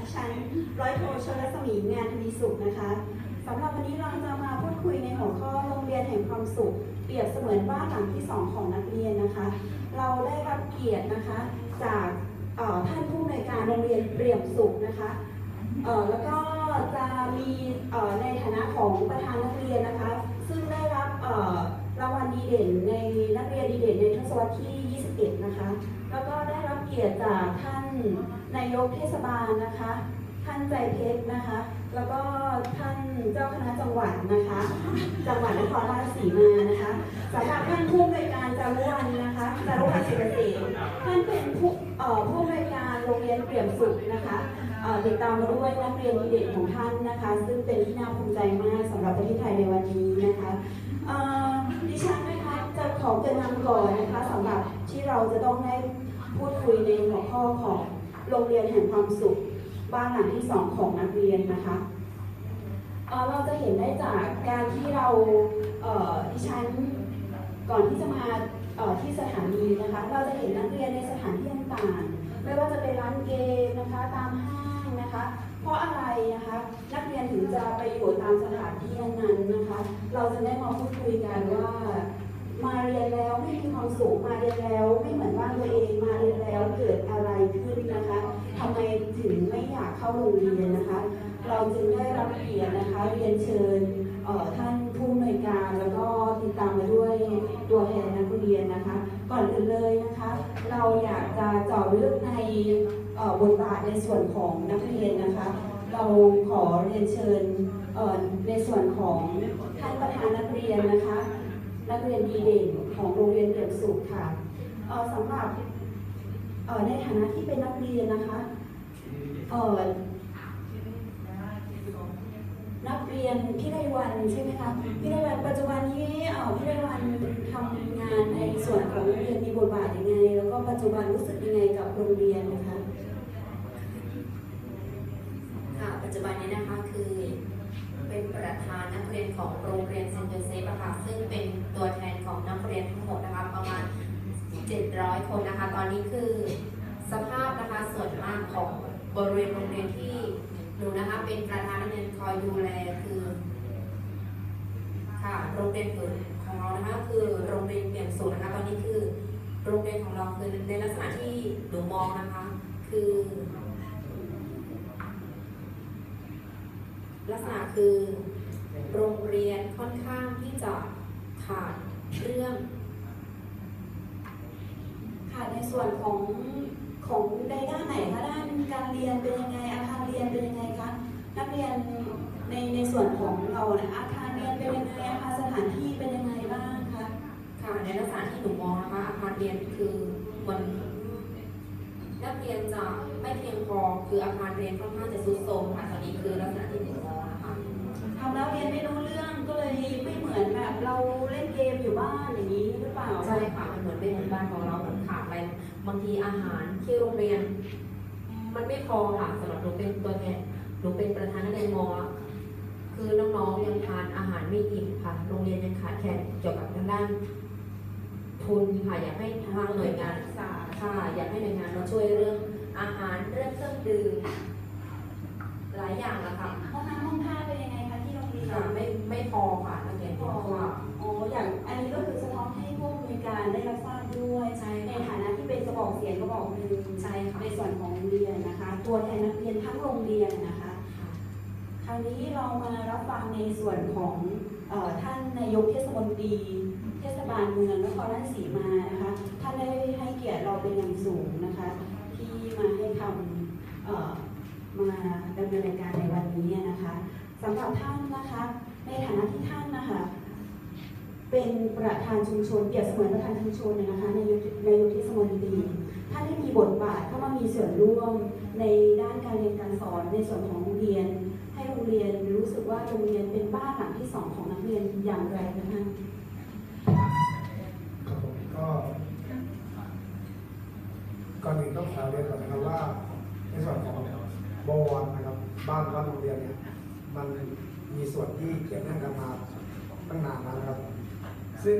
ดิฉันร้อยโทชลสมีงานทวีสุขนะคะสำหรับวันนี้เราจะมาพูดคุยในหัวข้อโรงเรียนแห่งความสุข เปรียบเสมือนบ้านหลังที่สองของนักเรียนนะคะ เราได้รับเกียรตินะคะจากท่านผู้อำนวยการโรงเรียนเปรียมสุขนะคะแล้วก็จะมีในฐานะของประธานนักเรียนนะคะ ซึ่งได้รับรางวัลดีเด่นในนักเรียนดีเด่นในทศวรรษที่ 21นะคะ แล้วก็ได้รับเกียรติจากท่านนายกเทศบาลนะคะ ท่านใจเพชรนะคะ แล้วก็ท่านเจ้าคณะจังหวัดนะคะ จังหวัดนครราชสีมานะคะสำหรับท่านผู้อำนวยการจารุวันนะคะจารุวันศิรเสนท่านเป็นผู้เอ่อผู้อำนวยการโรงเรียนเปี่ยมสุขนะคะเอ่อติดตามมาด้วยนักเรียนดีเด่นของท่านนะคะ ซึ่งเป็นที่น่าภูมิใจมากสำหรับประเทศไทยในวันนี้นะคะเอ่อดิฉัน นะคะจะขอเกรินำก่อนนะคะสำหรับที่เราจะต้องได้พูดคุยในหัวข้อของโรงเรียนแห่งความสุข บ้านหลังที่สองของนักเรียนนะคะเเราจะเห็นได้จากการที่เราเดิฉันก่อนที่จะมาที่สถานีนะคะ เราจะเห็นนักเรียนในสถานที่ต่างๆ ไม่ว่าจะเป็นร้านเกมนะคะตามห้างนะคะ เพราะอะไรนะคะนักเรียนถึงจะไปอยู่ตามสถานที่นั้นนะคะ เราจะได้มาพูดคุยกันว่าเรียนแล้วไม่มีความ สุขมาเรียนแล้ว ไม่เหมือนบ้านตัวเองมาเรียนแล้วเกิดอะไรขึ้นนะคะทำไมถึงไม่อยากเข้าโรงเรียนนะคะ เราจึงได้รับเกียรตินะคะเรียนเชิญท่านผู้อำนวยการแล้วก็ติดตามมาด้วยตัวแทนนักเรียนนะคะ ก่อนอื่นเลยนะคะ เราอยากจะเจาะลึกในบทบาทในส่วนของนักเรียนนะคะ เราขอเรียนเชิญในส่วนของท่านประธานนักเรียนนะคะ นักเรียนดีเด่นของโรงเรียนเตรียมสุขค่ะเอ่อสำหรับเอ่อในฐานะที่เป็นนักเรียนนะคะเอ่อนักเรียนพี่ไรวันใช่ไหมคะพี่ไรวันปัจจุบันนี้เอ่อพี่ไรวันทำงานในส่วนของโรงเรียนมีบทบาทยังไง แล้วก็ปัจจุบันรู้สึกยังไงกับโรงเรียนนะคะค่ะปัจจุบันนี้นะคะคือ ประธานนักเรียนของโรงเรียนเซนต์โจเซฟอะค่ะซึ่งเป็นตัวแทนของนักเรียนทั้งหมดนะคะประมาณ 700 คนนะคะ ตอนนี้คือสภาพนะคะส่วนมากของบริเวณโรงเรียนที่หนูนะคะเป็นประธานนักเรียนคอยดูแลคือค่ะโรงเรียนฝึกของเรานะคะคือโรงเรียนเปลี่ยนสูตรนะคะ ตอนนี้คือโรงเรียนของเราคือในลักษณะที่หนูมองนะคะ คือ ลักษณะคือ โรงเรียนค่อนข้างที่จะขาดเรื่องค่ะในส่วนของของในด้านไหนคะด้านการเรียนเป็นยังไงอาคารเรียนเป็นยังไงคะนักเรียนในในส่วนของเราเนี่ยอาคารเรียนเป็นยังไงอาคารสถานที่เป็นยังไงบ้างคะค่ะในลักษณะที่หนูมองนะคะอาคารเรียนคือมันนักเรียนจะไม่เพียงพอคืออาคารเรียนค่อนข้างจะทรุดโทรมค่ะตอนนี้คือลักษณะที่หนูมอง ทำแล้วเรียนไม่รู้เรื่องก็เลยไม่เหมือนแบบ เราเล่นเกมอยู่บ้านอย่างนี้หรือเปล่าใช่ค่ะมันเหมือนเป็นหมู่บ้านของเราเหมือนขาดอะไรบางทีอาหารที่โรงเรียน มันไม่พอค่ะสำหรับหนูเป็นตัวแทนหนูเป็นประธานนักเรียนมอะคือน้องๆยังทานอาหารไม่อิ่มค่ะ โรงเรียนยังขาดแคลนเกี่ยวกับทางด้านทุนค่ะอยากให้ทางหน่วยงานค่ะอยากให้หน่วยงานมาช่วยเรื่องอาหารเรื่องเครื่องดื่มหลายอย่างนะคะห้องน้ำห้องท่าเป็นยังไง ไม่ไม่พอค่ะนักเรียนพเพอราะว่าอ๋ออย่างอันนี้ก็คือสะท้อนให้ผู้อำนวยการได้รับทราบด้วยใช่ในค่ะฐานะที่เป็นกระบอกเสียงกระบอกหนึ่งใช่ค่ะในส่วนของโรงเรียนนะคะ ตัวแทนนักเรียนทั้งโรงเรียนนะคะคราวนี้เรามารับฟังในส่วนของเออท่านนายกเทศมนตรีเทศบาลเมืองนครราชสีมานะคะท่านได้ให้เกียรติเราเป็นอย่างสูงนะคะ ที่มาให้คำเอ่อมาดำเนินรายการในวันนี้นะคะ สำหรับท่านนะคะ ในฐานะที่ท่านนะคะเป็นประธานชุมชนเปรียบเสมือนประธานชุมชนเนี่ยนะคะในยุคในยุคเทศมนตรีท่านได้มีบทบาทเข้ามามีส่วนร่วมในด้านการเรียนการสอนในส่วนของโรงเรียน ให้โรงเรียนรู้สึกว่าโรงเรียนเป็นบ้านหลังที่สองของนักเรียนอย่างไรนะคะครับผมก็ก่อนอื่นต้องขอเรียนก่อนนะครับว่าในส่วนของบวรนะครับบ้านวัดโรงเรียนเนี่ย มันมีส่วนที่เกี่ยวเนื่องกันมาตั้งนานแล้วนะครับ ซึ่ง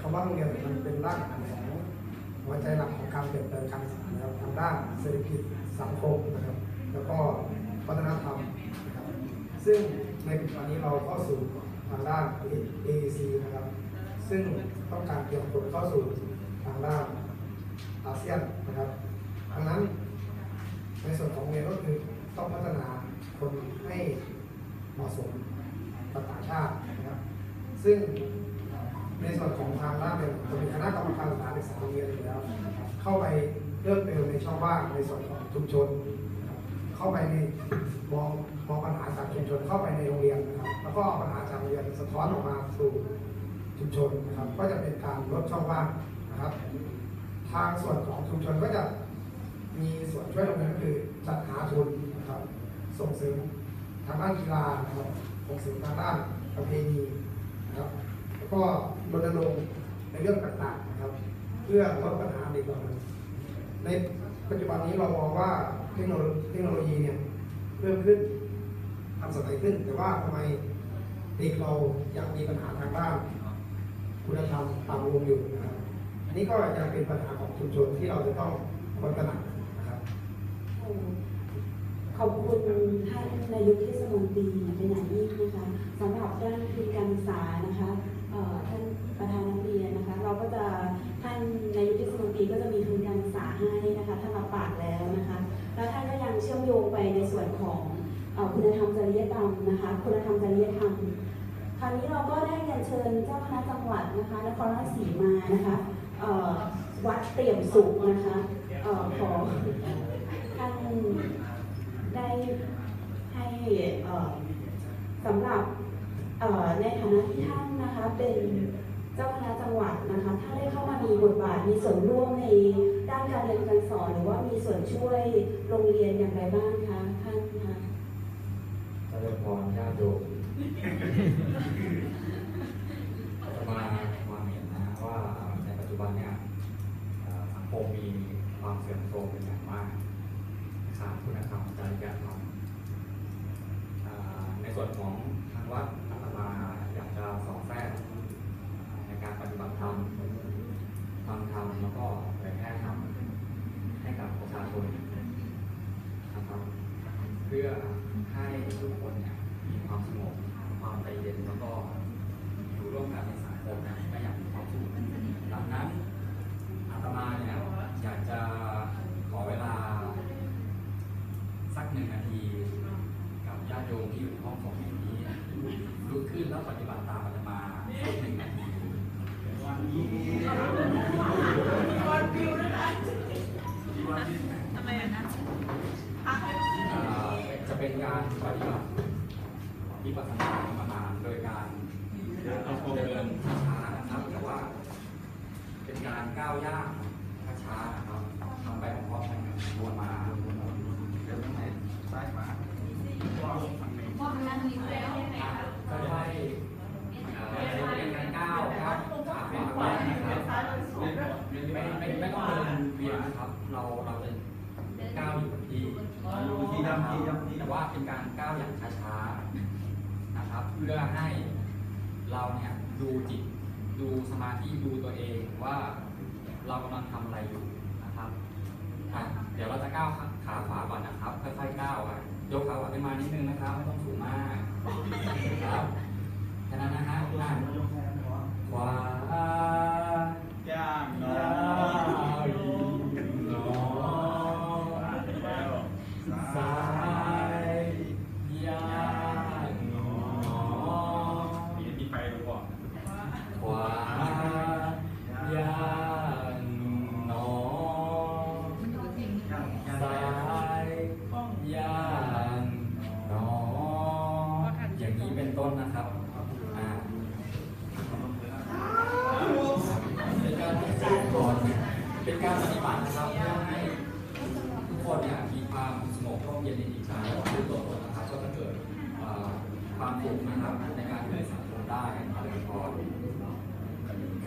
คำว่าโรงเรียนมันเป็นรากฐานของหัวใจหลักของการเปลี่ยนแปลงการศึกษานะครับทางด้านเศรษฐกิจสังคมนะครับ แล้วก็วัฒนธรรมนะครับ ซึ่งในปัจจุบันนี้เราเข้าสู่ทางด้าน AEC นะครับ ซึ่งต้องการเตรียมตัวเข้าสู่ทางด้านอาเซียนนะครับดังนั้นในส่วนของเรียนก็คือต้องพัฒนาคนให้ เหมาะสมกับต่างชาตินะครับ ซึ่งในส่วนของทางด้านเนี่ยจะมีคณะกรรมการสถานศึกษาโรงเรียนอยู่แล้ว เข้าไปเลือกเติมในช่องว่างในส่วนของชุมชน เข้าไปในมองมองปัญหาจากชุมชนเข้าไปในโรงเรียนนะครับ แล้วก็เอปัญหาจากโรงเรียนสะท้อนออกมาสู่ชุมชนนะครับ ก็จะเป็นการลดช่องว่างนะครับ ทางส่วนของชุมชนก็จะมีส่วนช่วยโรงเรียนก็คือจัดหาทุนนะครับ ส่งเสริมางด้านกีฬานะครับส่งเสริมทางด้านประเพณีนะครับแล้วก็รณรงค์ในเรื่องต่างๆนะครับ เพื่อลดปัญหาเด็กเหล่านั้นในปัจจุบันนี้เรามองว่าเทคโนโลยีเโนโลยีเนี่ยเพิ่มขึ้นทันสมัยขึ้น แต่ว่าทำไมเด็กเรายังมีปัญหาทางด้านคุณธรรมต่ำลงอยู่นะครับ อันนี้ก็ยังเป็นปัญหาของชุมชนที่เราจะต้องควรตระหนักนะครับ ขอบคุณท่านนายกเทศมนตรีเป็นอย่างยิ่งนะคะสำหรับด้านทุนการศึกษานะคะท่านประธานนักเรียนนะคะ เราก็จะท่านนายกเทศมนตรีก็จะมีทุนการศึกษาให้นะคะท่านรับปากแล้วนะคะ แล้วท่านก็ยังเชื่อมโยงไปในส่วนของคุณธรรมจริยธรรมนะคะ คุณธรรมจริยธรรมคราวนี้เราก็ได้เรียนเชิญเจ้าคณะจังหวัดนะคะนครราชสีมานะคะวัดเตี่ยมสุขนะคะขอท่าน ได้ให้สำหรับในฐานะที่ท่านนะคะเป็นเจ้าคณะจังหวัดนะคะท่านได้เข้ามามีบทบาทมีส่วนร่วมในด้านการเรียนการสอน หรือว่ามีส่วนช่วยโรงเรียนอย่างไรบ้างคะท่านคะเจริญพรญาติโยมจะมาความเห็นนะว่าในปัจจุบันเนี่ยสังคมมีความเสื่อมโทรมเป็นอย่างมาก ขาดคุณธรรมจริยธรรมในส่วนของทางวัดอาตมาอยากจะสอนแทรกในการปฏิบัติธรรมฟังธรรมแล้วก็เผยแพร่ธรรมให้กับประชาชนนะครับ เพื่อให้ทุกคนเนี่ยมีความสงบความใจเย็นแล้วก็อยู่ร่วมกันในสังคมนะก็อย่างมีความสุขดังนั้นอาตมาเนี่ยอยากจะขอเวลา สักหนึ่งนาที กับญาติโยมที่อยู่ในห้องส่งแห่งนี้ลุกขึ้น แล้วปฏิบัติตามอาตมาสักหนึ่งนาทีเอ่อจะเป็นการปฏิบัติวิปัสสนากรรมฐานโดยการเดินช้าๆนะครับ แต่ว่า เป็นการก้าวย่างช้าๆนะครับทำไปพร้อมๆกันวนมาเดินตั้งแต่ซ้ายขวาก็ได้เอ่อเป็นการก้าวครับขาขวาขวานะครับไม่ไม่ไม่ต้องเดินเวียนนะครับ เราเราจะก้าวอยู่กับที่แต่ว่าเป็นการก้าวอย่างช้าๆนะครับ เพื่อให้เราเนี่ยดูจิต ดูสมาธิดูตัวเองว่าเรากำลังทำอะไรอยู่นะครับอะเดี๋ยวเราจะก้าวขาขาขวาก่อนนะครับ ค่อยๆก้าวอะยกขาขวาขึ้นมานิดนึงนะครับ ไม่ต้องสูงมากครับแค่นั้นนะฮะอะขวา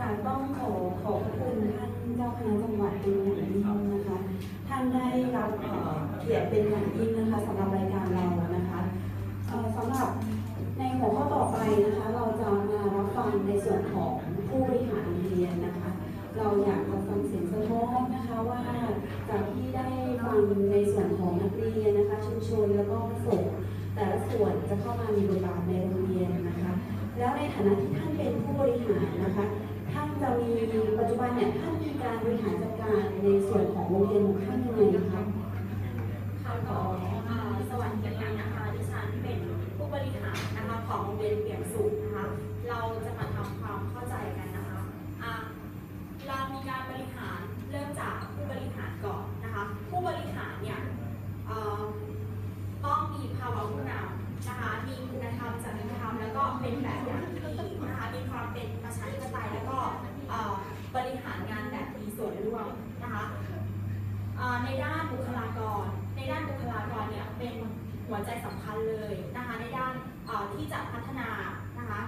ค่ะต้องขอขอบคุณท่านเจ้าคณะจังหวัดเป็นอย่างยิ่งนะคะ ท่านได้รับเกียรติเป็นอย่างยิ่งนะคะสำหรับรายการเรานะคะสำหรับในหัวข้อต่อไปนะคะ เราจะมารับฟังในส่วนของผู้บริหารโรงเรียนนะคะ เราอยากรับฟังเสียงสะท้อนนะคะว่าจากที่ได้ฟังในส่วนของนักเรียนนะคะ ชุมชแล้วก็ส่งแต่ละส่วนจะเข้ามามีบทบาทในโรงเรียนนะคะ แล้วในฐานะที่ท่านเป็นผู้บริหารนะคะ จะมีปัจจุบันเนี่ยท่านมีการบริหารจัดการในส่วนของโรงเรียนของท่านยังไงนะคะค่ะก็สวัสดีกันนะคะดิฉันเป็นผู้บริหารนะคะของโรงเรียนเปี่ยมสุขนะคะ เราจะมาทำความเข้าใจกันนะคะอ่าเรามีการบริหารเริ่มจากผู้บริหารก่อนนะคะ ผู้บริหารเนี่ยต้องมีภาวะผู้นำนะคะ มีคุณธรรมจริยธรรมแล้วก็เป็นแบบอย่างที่ดีนะคะ มีความเป็นประชาธิปไตยแล้วก็เอ่อบริหารงานแบบมีส่วนร่วมนะคะ อ่าใน ด้านบุคลากร ในด้านบุคลากรเนี่ยเป็นหัวใจสำคัญเลยนะคะในด้านที่จะพัฒนานะคะ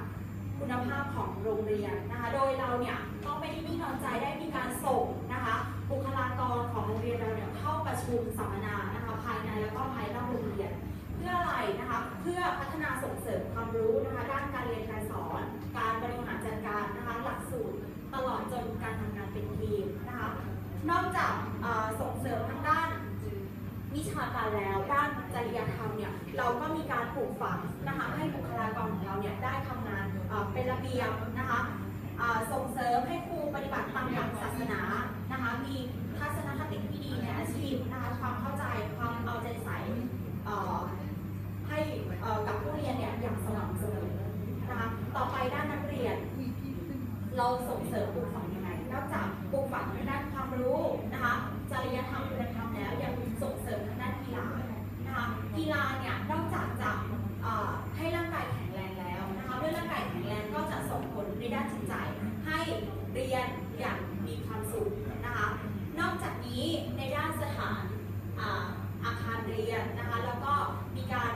คุณภาพของโรงเรียนนะคะโดยเราเนี่ยก็ไม่ได้นิ่งนอนใจได้มีการส่งนะคะบุคลากรของโรงเรียนเราเนี่ยเข้าประชุมสัมมนานะคะภายในแล้วก็ภายนอกโรงเรียน เพื่ออะไรนะคะเพื่อพัฒนาส่งเสริมความรู้นะคะด้านการเรียนการสอน การบริหารจัดการนะคะหลักสูตรตลอดจนการทำงานเป็นทีมนะคะ นอกจากส่งเสริมทางด้านวิชาการแล้วด้านจริยธรรมเนี่ยเราก็มีการปลูกฝังนะคะให้บุคลากรของเราเนี่ยได้ทำงานเป็นระเบียบนะคะส่งเสริมให้ครูปฏิบัติตามหลักศาสนานะคะมีทัศนคติที่ดีในอาชีพนะคะความเข้าใจความานอาอาคารเรียนนะคะแล้วก็มีการ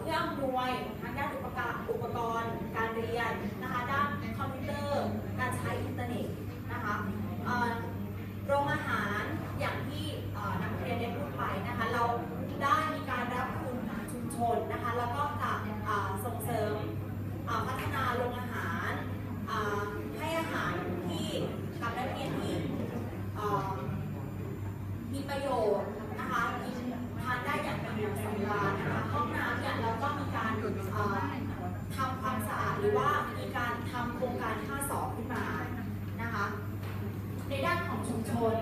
เพื่ออำนวยทางด้านอุปกรณ์อุปกรณ์ การเรียนนะคะด้านคอมพิวเตอร์ การใช้อินเทอร์เน็ตนะคะโรงอาหารอย่างที่นักเรียนได้พูดไปนะคะ เราได้มีการรับทุนชุมชนนะคะ แล้วก็จะเอ่อส่งเสริมเอ่อพัฒนาโรงอาหารเอ่อให้อาหารที่กับนักเรียนที่เอ่อ มีประโยชน์นะคะกินทานได้อย่างเป็นอย่างสำราญนะคะ ห้องน้ำเนี่ยเราก็มีการเอ่อทำความสะอาดหรือว่ามีการทำโครงการท่าสอบขึ้นมานะคะ ในด้านของชุมชน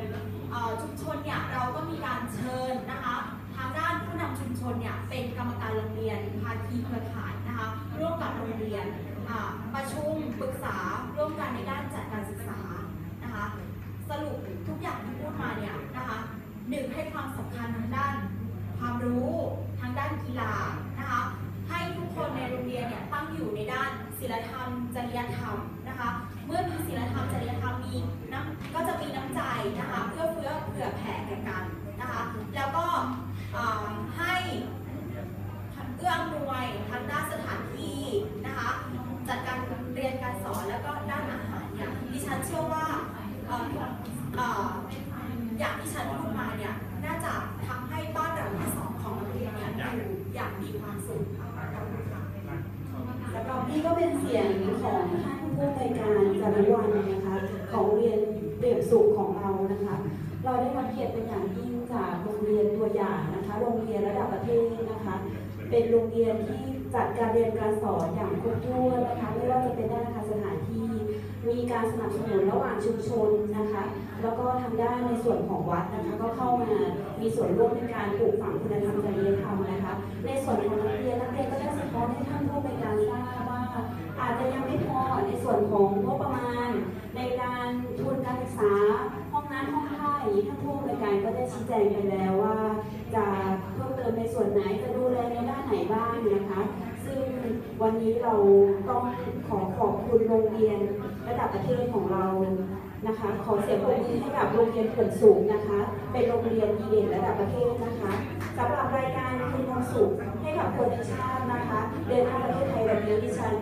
เอ่อชุมชนเนี่ยเราก็มีการเชิญนะคะ ทางด้านผู้นำชุมชนเนี่ยเป็นกรรมการโรงเรียนภาคีเครือข่ายนะคะ ร่วมกับโรงเรียนอ่าประชุม ปรึกษาร่วมกันในด้านจัดการศึกษานะคะสรุปทุกอย่างที่พูดมาเนี่ยนะคะหนึ่งให้ความสำคัญทางด้าน ความรู้ทางด้านกีฬานะคะให้ทุกคนในโรงเรียนเนี่ยตั้งอยู่ในด้านศีลธรรม จริยธรรมนะคะเมื่อมีศีลธรรมจริยธรรมมีน้ำก็จะมีน้ำใจนะคะเพื่อเฟื้อเผื่อแผ่แก่กันนะคะแล้วก็ให้เอื้ออำนวยทางด้านสถานที่นะคะ จัดการเรียนการสอนแล้วก็ด้านอาหารเนี่ยดิฉันเชื่อว่าเอ่อเอ่ออย่างที่ฉันพูดมาเนี่ยน่าจะทำให้บ้านหลังที่สองของนักเรียนเนี่ยอยู่อย่างมีความสุขค่ะขอบคุณค่ะ สำหรับนี่ก็เป็นเสียง ของท่านผู้อำนการจารวันนะคะ ของเรียนเปรียบสุขของเรานะคะ เราได้รับเกียรติเป็นอย่างยิ่งจากโรงเรียนตัวอย่างนะคะ โรงเรียนระดับประเทศนะคะ เป็นโรงเรียนที่จัดการเรียนการสอนอย่างครบถ้วนนะคะ ไม่ว่าจะเป็นด้านอาคารสถานที่ มีการสนับสนุนระหว่างชุมชนนะคะ แล้วก็ทางด้านในส่วนของวัดนะคะ ก็เข้ามามีส่วนร่วมในการปลูกฝังคุณธรรมจริยธรรมนะคะ ในส่วนของนักเรียนนักเรียนก็ได้สะท้อนให้ท่าน อาจจะยังไม่พอในส่วนของงบประมาณ ในการทุนการศึกษาห้องน้ำห้องท่าอย่างนี้ท่านผู้ในการก็ได้ชี้แจงไปแล้วว่า จะเพิ่มเติมในส่วนไหนจะดูแลในด้านไหนบ้างนะคะ ซึ่งวันนี้เราต้องขอขอบคุณโรงเรียนระดับประเทศของเรานะคะขอเสียงปรบมือให้กับโรงเรียนเขื่อนสูงนะคะ เป็นโรงเรียนดีเด่นระดับประเทศนะคะสำหรับรายการคืนความสุขให้กับคนในชาตินะคะ เดินทางประเทศไทยวันนี้ดิฉัน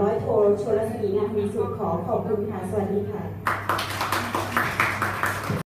ร้อยโทชลศรีงานมีสุขขอขอบคุณค่ะ สวัสดีค่ะ